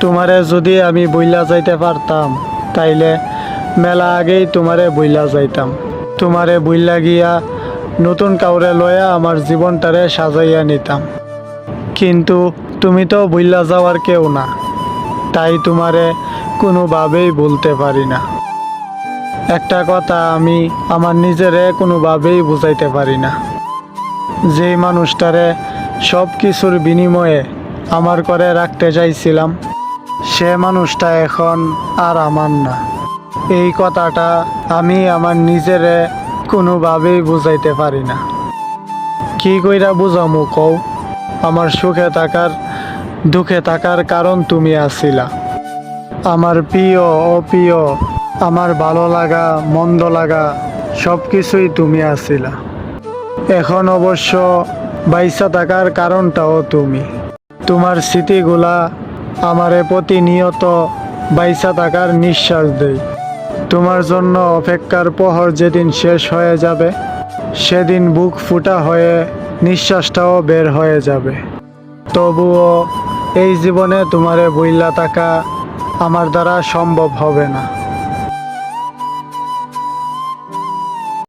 তোমারে যদি আমি বইলা যাইতে পারতাম, তাইলে মেলা আগেই তোমারে বইলা যাইতাম। তোমারে বইলা গিয়া নতুন কাউরে লয়া আমার জীবনটারে সাজাইয়া নিতাম। কিন্তু তুমি তো বইলা যাওয়ার কেউ না, তাই তোমারে কোনোভাবেই বলতে পারি না। একটা কথা আমি আমার নিজেরে কোনোভাবেই বুঝাইতে পারি না। যেই মানুষটারে সব কিছুর বিনিময়ে আমার করে রাখতে চাইছিলাম সে মানুষটা এখন আর আমার না। এই কথাটা আমি আমার নিজেরে কোনোভাবেই বুঝাইতে পারি না। কি কইরা বুঝামু কও? আমার সুখে থাকার, দুঃখে থাকার কারণ তুমি আছিলা আমার প্রিয়, অপ্রিয়, আমার ভালো লাগা, মন্দ লাগা সব কিছুই তুমি আছিলা এখন অবশ্য বাইসা থাকার কারণটাও তুমি। তোমার স্মৃতিগুলা আমারে প্রতিনিয়ত বাইসা থাকার নিঃশ্বাস দেই তোমার জন্য অপেক্ষার প্রহর যেদিন শেষ হয়ে যাবে, সেদিন বুক ফুটা হয়ে নিঃশ্বাসটাও বের হয়ে যাবে। তবুও এই জীবনে তোমারে বইলা থাকা আমার দ্বারা সম্ভব হবে না।